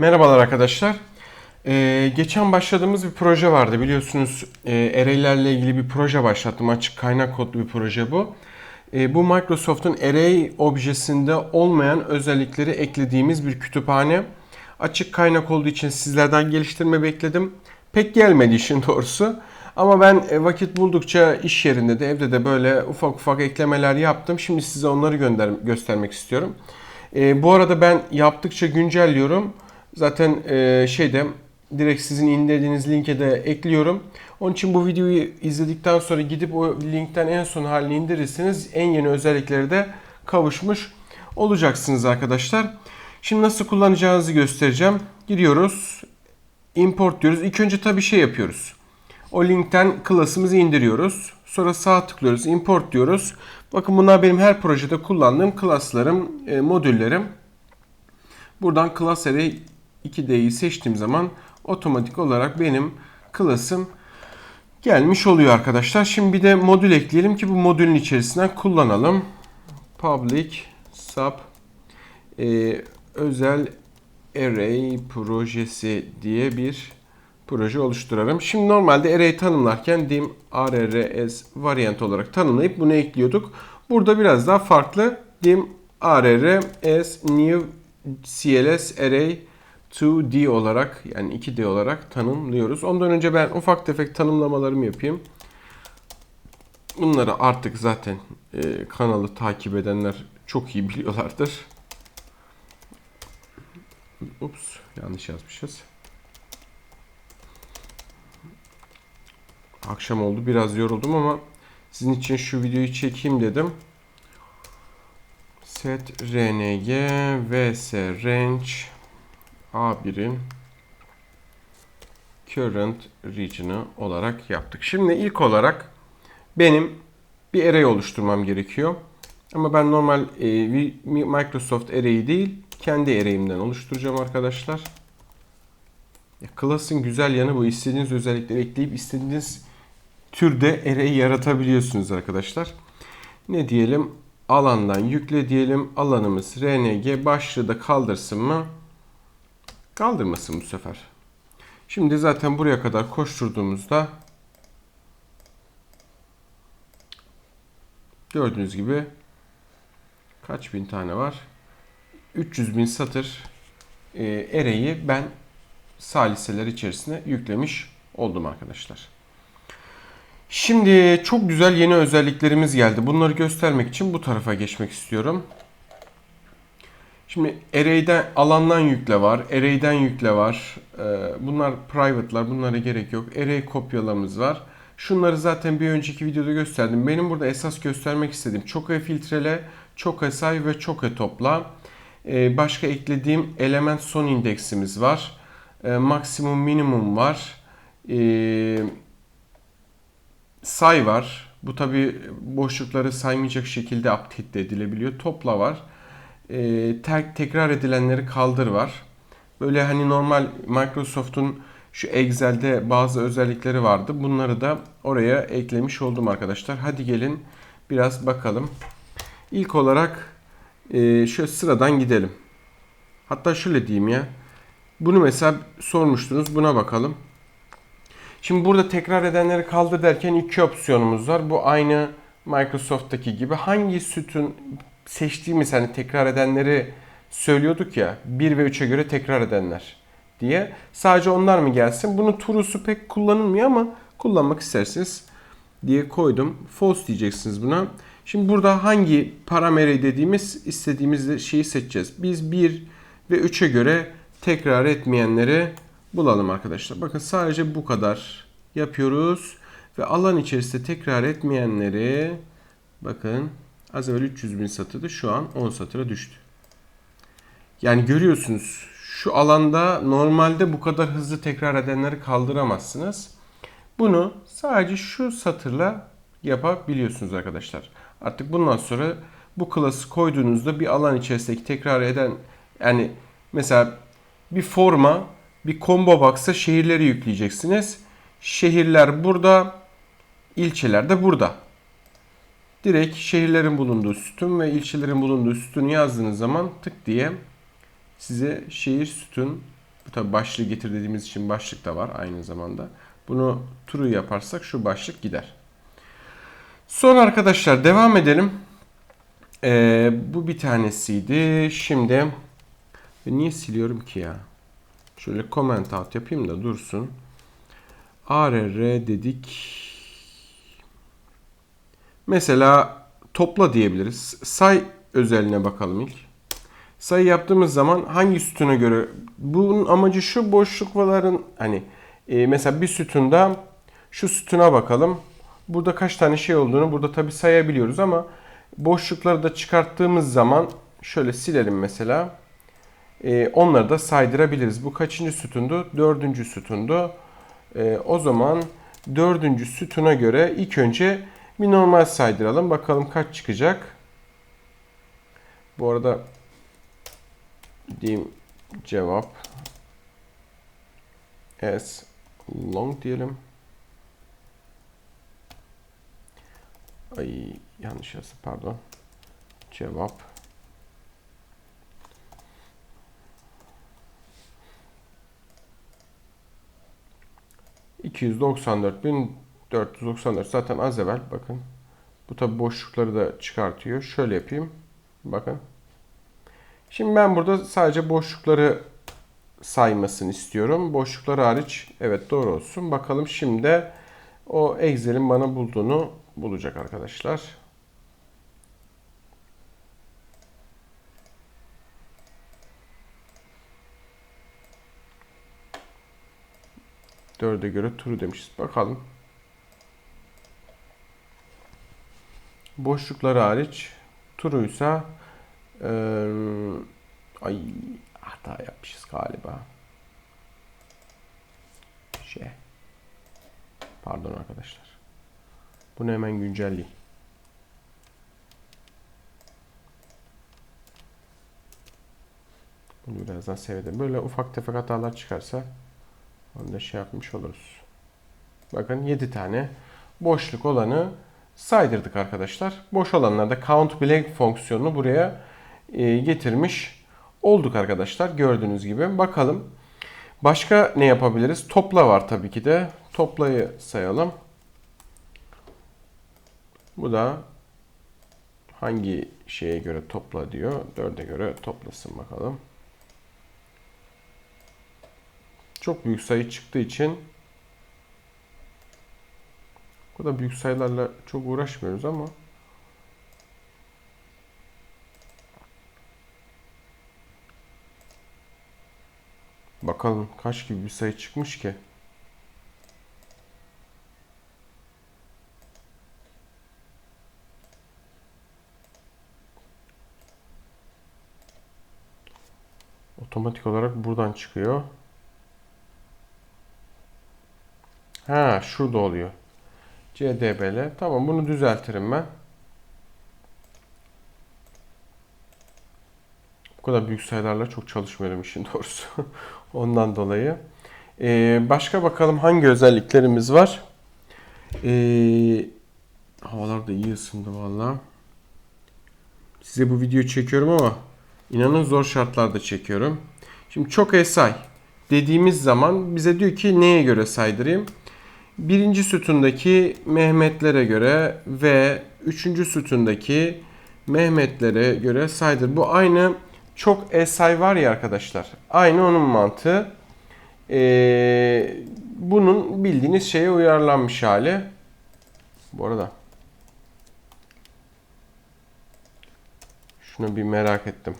Merhabalar arkadaşlar. Ee, geçen başladığımız bir proje vardı biliyorsunuz e, array'lerle ilgili bir proje başlattım. Açık kaynak kodlu bir proje bu. E, bu Microsoft'un array objesinde olmayan özellikleri eklediğimiz bir kütüphane. Açık kaynak olduğu için sizlerden geliştirme bekledim. Pek gelmedi işin doğrusu. Ama ben e, vakit buldukça iş yerinde de evde de böyle ufak ufak eklemeler yaptım. Şimdi size onları gönder göstermek istiyorum. E, bu arada ben yaptıkça güncelliyorum. Zaten e, şeyde direkt sizin indirdiğiniz linke de ekliyorum. Onun için bu videoyu izledikten sonra gidip o linkten en son halini indirirseniz en yeni özellikleri de kavuşmuş olacaksınız arkadaşlar. Şimdi nasıl kullanacağınızı göstereceğim. Gidiyoruz. Import diyoruz. İlk önce tabii şey yapıyoruz. O linkten klasımızı indiriyoruz. Sonra sağ tıklıyoruz. Import diyoruz. Bakın bunlar benim her projede kullandığım klaslarım, e, modüllerim. Buradan class 2D'yi seçtiğim zaman otomatik olarak benim klasım gelmiş oluyor arkadaşlar. Şimdi bir de modül ekleyelim ki bu modülün içerisinden kullanalım. Public sub e, özel array projesi diye bir proje oluşturarım. Şimdi normalde array tanımlarken dim arrs variant olarak tanımlayıp bunu ekliyorduk. Burada biraz daha farklı dim arrs new cls array 2D olarak yani 2D olarak tanımlıyoruz. Ondan önce ben ufak tefek tanımlamalarımı yapayım. Bunları artık zaten e, kanalı takip edenler çok iyi biliyorlardır. Ups yanlış yazmışız. Akşam oldu biraz yoruldum ama sizin için şu videoyu çekeyim dedim. Set rng vs range A1'in current region'ı olarak yaptık. Şimdi ilk olarak benim bir array oluşturmam gerekiyor. Ama ben normal e, Microsoft array'i değil, kendi array'imden oluşturacağım arkadaşlar. Ya, Class'ın güzel yanı bu. İstediğiniz özellikleri ekleyip istediğiniz türde array yaratabiliyorsunuz arkadaşlar. Ne diyelim? Alandan yükle diyelim. Alanımız rng başlığı da kaldırsın mı? Kaldırmasın bu sefer. Şimdi zaten buraya kadar koşturduğumuzda gördüğünüz gibi kaç bin tane var? 300 bin satır e, array'i ben saliseler içerisine yüklemiş oldum arkadaşlar. Şimdi çok güzel yeni özelliklerimiz geldi. Bunları göstermek için bu tarafa geçmek istiyorum. Şimdi array'den alandan yükle var, array'den yükle var. Ee, bunlar private'lar, bunlara gerek yok. Array kopyalamız var. Şunları zaten bir önceki videoda gösterdim. Benim burada esas göstermek istediğim çok e filtrele, çok e say ve çok e topla. Ee, başka eklediğim element son indeksimiz var. Ee, maksimum minimum var. Say var. Bu tabi boşlukları saymayacak şekilde update edilebiliyor. Topla var e, tek, tekrar edilenleri kaldır var. Böyle hani normal Microsoft'un şu Excel'de bazı özellikleri vardı. Bunları da oraya eklemiş oldum arkadaşlar. Hadi gelin biraz bakalım. İlk olarak e, şöyle sıradan gidelim. Hatta şöyle diyeyim ya. Bunu mesela sormuştunuz. Buna bakalım. Şimdi burada tekrar edenleri kaldır derken iki opsiyonumuz var. Bu aynı Microsoft'taki gibi hangi sütun seçtiğimiz hani tekrar edenleri söylüyorduk ya 1 ve 3'e göre tekrar edenler diye. Sadece onlar mı gelsin? Bunu turusu pek kullanılmıyor ama kullanmak isterseniz diye koydum. False diyeceksiniz buna. Şimdi burada hangi parametre dediğimiz istediğimiz şeyi seçeceğiz. Biz 1 ve 3'e göre tekrar etmeyenleri bulalım arkadaşlar. Bakın sadece bu kadar yapıyoruz. Ve alan içerisinde tekrar etmeyenleri bakın Az evvel 300 bin satırdı. Şu an 10 satıra düştü. Yani görüyorsunuz şu alanda normalde bu kadar hızlı tekrar edenleri kaldıramazsınız. Bunu sadece şu satırla yapabiliyorsunuz arkadaşlar. Artık bundan sonra bu klası koyduğunuzda bir alan içerisindeki tekrar eden yani mesela bir forma bir combo box'a şehirleri yükleyeceksiniz. Şehirler burada, ilçeler de burada direkt şehirlerin bulunduğu sütun ve ilçelerin bulunduğu sütunu yazdığınız zaman tık diye size şehir sütun Bu tabi başlığı getir dediğimiz için başlık da var aynı zamanda. Bunu true yaparsak şu başlık gider. Sonra arkadaşlar devam edelim. Ee, bu bir tanesiydi. Şimdi niye siliyorum ki ya? Şöyle comment out yapayım da dursun. ARR dedik. Mesela topla diyebiliriz. Say özeline bakalım ilk. Sayı yaptığımız zaman hangi sütuna göre bunun amacı şu boşlukların hani e, mesela bir sütunda şu sütuna bakalım. Burada kaç tane şey olduğunu burada tabi sayabiliyoruz ama boşlukları da çıkarttığımız zaman şöyle silelim mesela. E, onları da saydırabiliriz. Bu kaçıncı sütundu? Dördüncü sütundu. E, o zaman dördüncü sütuna göre ilk önce bir normal saydıralım. Bakalım kaç çıkacak. Bu arada diyeyim cevap as long diyelim. Ay yanlış yazdı pardon. Cevap ...294.494 zaten az evvel bakın. Bu tabi boşlukları da çıkartıyor. Şöyle yapayım. Bakın. Şimdi ben burada sadece boşlukları saymasını istiyorum. Boşluklar hariç evet doğru olsun. Bakalım şimdi o Excel'in bana bulduğunu bulacak arkadaşlar. Dörde göre true demişiz. Bakalım. Boşlukları hariç true'ysa ee, ay hata yapmışız galiba. Şey. Pardon arkadaşlar. Bunu hemen güncelleyeyim. Bunu birazdan seyredelim. Böyle ufak tefek hatalar çıkarsa onu da şey yapmış oluruz. Bakın 7 tane boşluk olanı saydırdık arkadaşlar. Boş olanlarda count blank fonksiyonunu buraya e, getirmiş olduk arkadaşlar. Gördüğünüz gibi. Bakalım. Başka ne yapabiliriz? Topla var tabii ki de. Toplayı sayalım. Bu da hangi şeye göre topla diyor. 4'e göre toplasın bakalım. Çok büyük sayı çıktığı için bu da büyük sayılarla çok uğraşmıyoruz ama Bakalım kaç gibi bir sayı çıkmış ki. Otomatik olarak buradan çıkıyor. Ha şurada oluyor. CDBL. Tamam bunu düzeltirim ben. Bu kadar büyük sayılarla çok çalışmıyorum işin doğrusu. Ondan dolayı. Ee, başka bakalım hangi özelliklerimiz var. Ee, havalar da iyi ısındı valla. Size bu videoyu çekiyorum ama inanın zor şartlarda çekiyorum. Şimdi çok esay dediğimiz zaman bize diyor ki neye göre saydırayım? Birinci sütundaki Mehmetlere göre ve üçüncü sütundaki Mehmetlere göre saydır. Bu aynı çok esay var ya arkadaşlar. Aynı onun mantığı. Ee, bunun bildiğiniz şeye uyarlanmış hali. Bu arada şunu bir merak ettim.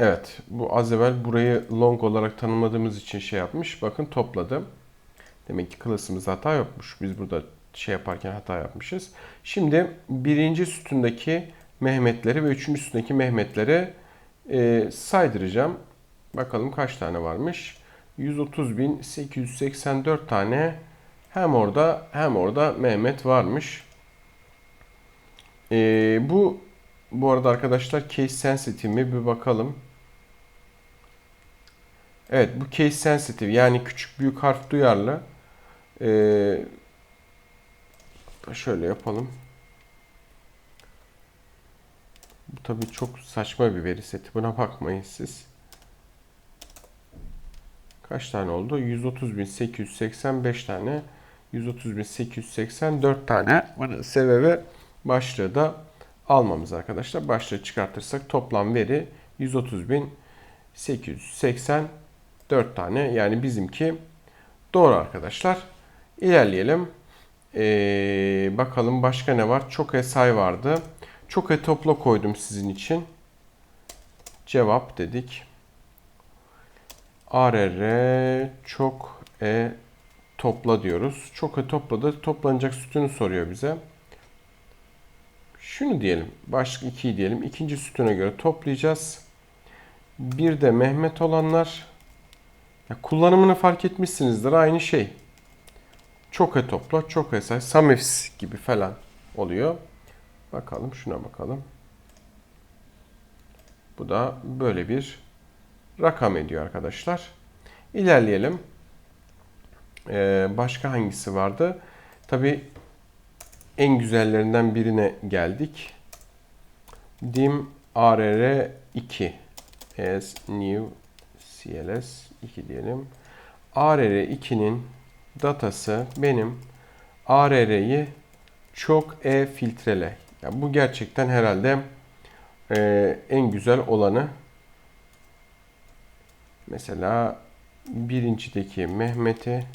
Evet, bu az evvel burayı long olarak tanımladığımız için şey yapmış. Bakın topladım. Demek ki klasımızda hata yokmuş. Biz burada şey yaparken hata yapmışız. Şimdi birinci sütundaki Mehmetleri ve üçüncü sütundaki Mehmetleri e, saydıracağım. Bakalım kaç tane varmış. 130.884 tane hem orada hem orada Mehmet varmış. E, bu bu arada arkadaşlar case sensitive mi bir bakalım. Evet bu case sensitive yani küçük büyük harf duyarlı. Ee, şöyle yapalım. Bu tabii çok saçma bir veri seti. Buna bakmayın siz. Kaç tane oldu? 130.885 tane. 130.884 tane. Bunun sebebi başlığı da almamız arkadaşlar. Başlığı çıkartırsak toplam veri 130.884 tane. Yani bizimki doğru arkadaşlar. İlerleyelim. Ee, bakalım başka ne var? Çok esay vardı. Çok e topla koydum sizin için. Cevap dedik. ARR çok e topla diyoruz. Çok e topladı. Toplanacak sütunu soruyor bize. Şunu diyelim. Başlık 2'yi diyelim. İkinci sütuna göre toplayacağız. Bir de Mehmet olanlar. Ya kullanımını fark etmişsinizdir. Aynı şey. Çok e topla, çok e say. Samifs gibi falan oluyor. Bakalım şuna bakalım. Bu da böyle bir rakam ediyor arkadaşlar. İlerleyelim. Ee, başka hangisi vardı? Tabi en güzellerinden birine geldik. dim arr 2 as new cls 2 diyelim. arr 2'nin datası benim arr'yi çok e filtrele. Yani bu gerçekten herhalde e, en güzel olanı. Mesela birincideki Mehmet'i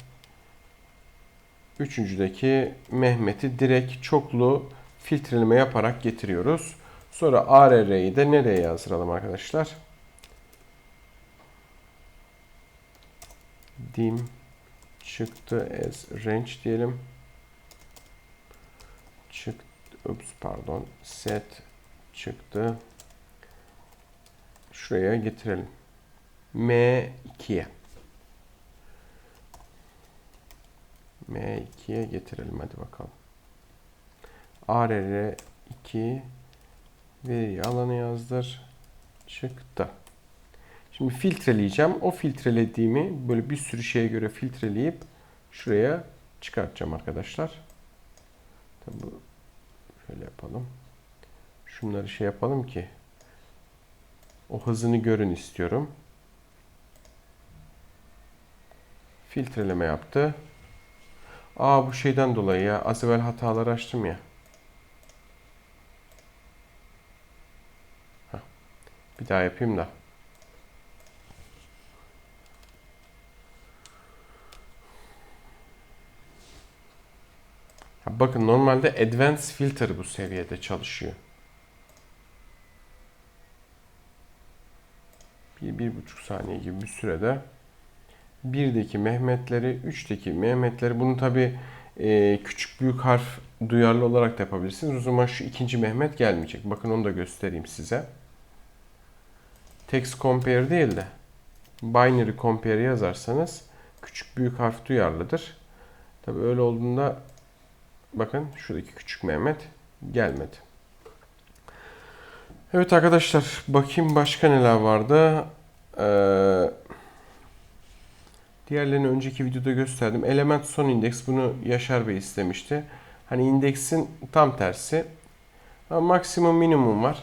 üçüncüdeki Mehmet'i direkt çoklu filtreleme yaparak getiriyoruz. Sonra ARR'yi de nereye yazdıralım arkadaşlar? Dim çıktı as range diyelim. Çıktı Ups pardon. Set çıktı. Şuraya getirelim. M2'ye. M2'ye getirelim hadi bakalım. ARR 2 veri alanı yazdır. Çıktı. Şimdi filtreleyeceğim. O filtrelediğimi böyle bir sürü şeye göre filtreleyip şuraya çıkartacağım arkadaşlar. Tabii Şöyle yapalım. Şunları şey yapalım ki o hızını görün istiyorum. Filtreleme yaptı. Aa bu şeyden dolayı ya. Az evvel hataları açtım ya. Heh. Bir daha yapayım da. Bakın normalde Advanced Filter bu seviyede çalışıyor. Bir, bir buçuk saniye gibi bir sürede birdeki Mehmetleri, üçteki Mehmetleri bunu tabi e, küçük büyük harf duyarlı olarak da yapabilirsiniz. O zaman şu ikinci Mehmet gelmeyecek. Bakın onu da göstereyim size. Text compare değil de binary compare yazarsanız küçük büyük harf duyarlıdır. Tabi öyle olduğunda Bakın şuradaki küçük Mehmet gelmedi. Evet arkadaşlar bakayım başka neler vardı. Ee, diğerlerini önceki videoda gösterdim. Element son indeks bunu Yaşar Bey istemişti. Hani indeksin tam tersi. Ama maksimum minimum var.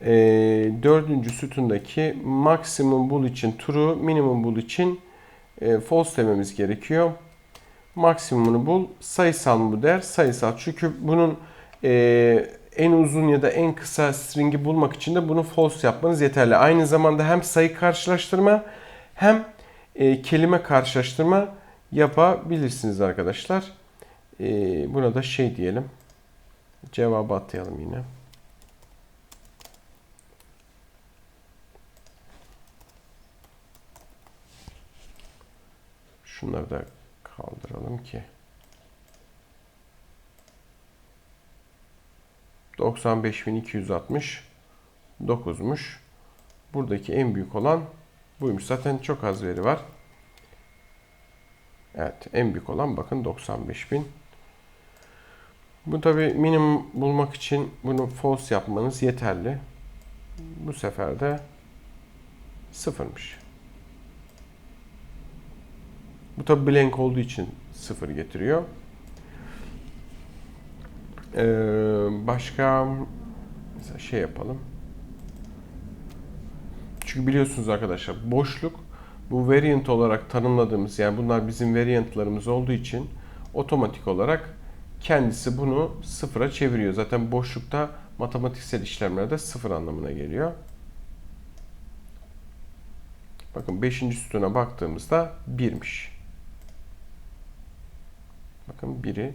Ee, dördüncü sütundaki maksimum bul için true, minimum bul için e, false dememiz gerekiyor maksimumunu bul. Sayısal mı değer? Sayısal. Çünkü bunun e, en uzun ya da en kısa string'i bulmak için de bunu false yapmanız yeterli. Aynı zamanda hem sayı karşılaştırma hem e, kelime karşılaştırma yapabilirsiniz arkadaşlar. E, buna da şey diyelim. Cevabı atayalım yine. Şunları da kaldıralım ki 95.269'muş. Buradaki en büyük olan buymuş. Zaten çok az veri var. Evet en büyük olan bakın 95.000. Bu tabi minimum bulmak için bunu false yapmanız yeterli. Bu sefer de sıfırmış. Bu tabi blank olduğu için sıfır getiriyor. Ee, başka mesela şey yapalım. Çünkü biliyorsunuz arkadaşlar boşluk bu variant olarak tanımladığımız yani bunlar bizim variantlarımız olduğu için otomatik olarak kendisi bunu sıfıra çeviriyor. Zaten boşlukta matematiksel işlemlerde sıfır anlamına geliyor. Bakın 5. sütuna baktığımızda 1'miş. Bakın 1'i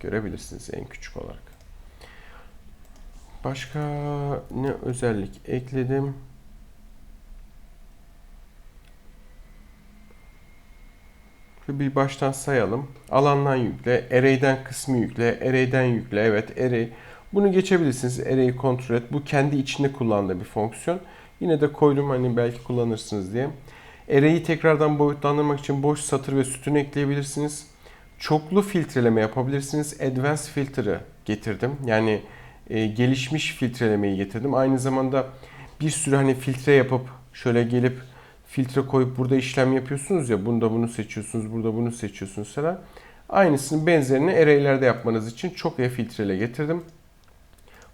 görebilirsiniz en küçük olarak. Başka ne özellik ekledim? Şöyle bir baştan sayalım. Alandan yükle, array'den kısmı yükle, array'den yükle. Evet array. Bunu geçebilirsiniz. Array'i kontrol et. Bu kendi içinde kullandığı bir fonksiyon. Yine de koydum hani belki kullanırsınız diye. Array'i tekrardan boyutlandırmak için boş satır ve sütun ekleyebilirsiniz. Çoklu filtreleme yapabilirsiniz. Advanced filter'ı getirdim. Yani e, gelişmiş filtrelemeyi getirdim. Aynı zamanda bir sürü hani filtre yapıp şöyle gelip filtre koyup burada işlem yapıyorsunuz ya. Bunda bunu seçiyorsunuz, burada bunu seçiyorsunuz falan. Aynısının benzerini array'lerde yapmanız için çok iyi filtreyle getirdim.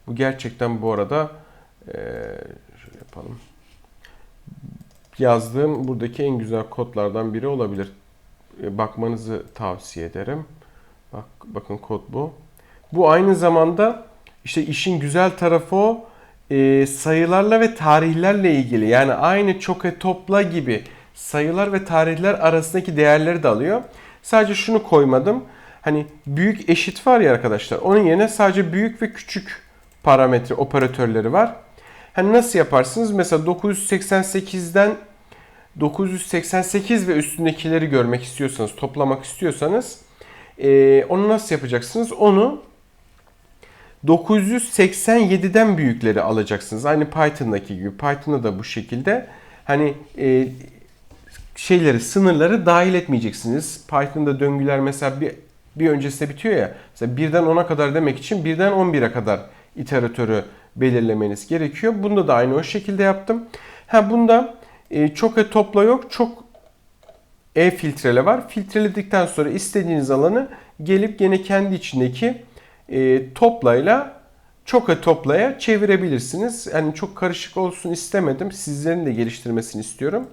Bu gerçekten bu arada e, şöyle yapalım. Yazdığım buradaki en güzel kodlardan biri olabilir. E, bakmanızı tavsiye ederim. Bak bakın kod bu. Bu aynı zamanda işte işin güzel tarafı o e, sayılarla ve tarihlerle ilgili. Yani aynı çoke topla gibi sayılar ve tarihler arasındaki değerleri de alıyor. Sadece şunu koymadım. Hani büyük eşit var ya arkadaşlar. Onun yerine sadece büyük ve küçük parametre operatörleri var. Hani nasıl yaparsınız? Mesela 988'den 988 ve üstündekileri görmek istiyorsanız, toplamak istiyorsanız e, onu nasıl yapacaksınız? Onu 987'den büyükleri alacaksınız. Aynı Python'daki gibi. Python'da da bu şekilde. Hani e, şeyleri, sınırları dahil etmeyeceksiniz. Python'da döngüler mesela bir, bir öncesinde bitiyor ya. Mesela birden 10'a kadar demek için birden 11'e kadar iteratörü belirlemeniz gerekiyor. Bunda da aynı o şekilde yaptım. Ha bunda e, çok e topla yok, çok e filtrele var. Filtreledikten sonra istediğiniz alanı gelip gene kendi içindeki e, toplayla çok e toplaya çevirebilirsiniz. Yani çok karışık olsun istemedim. Sizlerin de geliştirmesini istiyorum.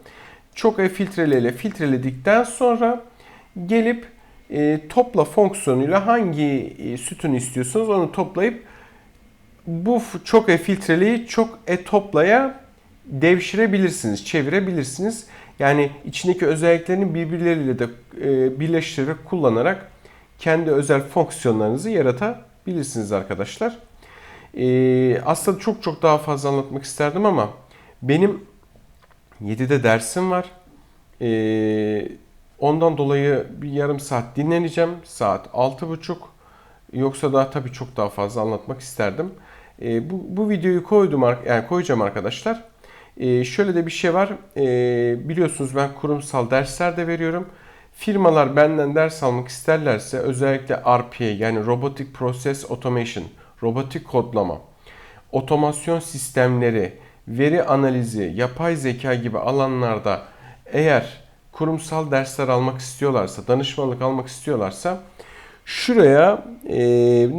Çok e filtreleyle filtreledikten sonra gelip e, topla fonksiyonuyla hangi e, sütunu istiyorsanız onu toplayıp bu çok e filtreliği çok e toplaya devşirebilirsiniz, çevirebilirsiniz. Yani içindeki özelliklerini birbirleriyle de e, birleştirerek kullanarak kendi özel fonksiyonlarınızı yaratabilirsiniz arkadaşlar. E, aslında çok çok daha fazla anlatmak isterdim ama benim 7'de dersim var. E, ondan dolayı bir yarım saat dinleneceğim. Saat 6.30. Yoksa daha tabii çok daha fazla anlatmak isterdim. Bu, bu videoyu koydum yani koyacağım arkadaşlar. E, şöyle de bir şey var. E, biliyorsunuz ben kurumsal dersler de veriyorum. Firmalar benden ders almak isterlerse özellikle RPA yani Robotic Process Automation, robotik kodlama, otomasyon sistemleri, veri analizi, yapay zeka gibi alanlarda eğer kurumsal dersler almak istiyorlarsa, danışmanlık almak istiyorlarsa şuraya e,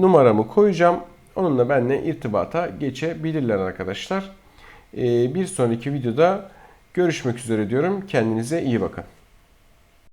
numaramı koyacağım. Onunla benimle irtibata geçebilirler arkadaşlar. E, bir sonraki videoda görüşmek üzere diyorum. Kendinize iyi bakın.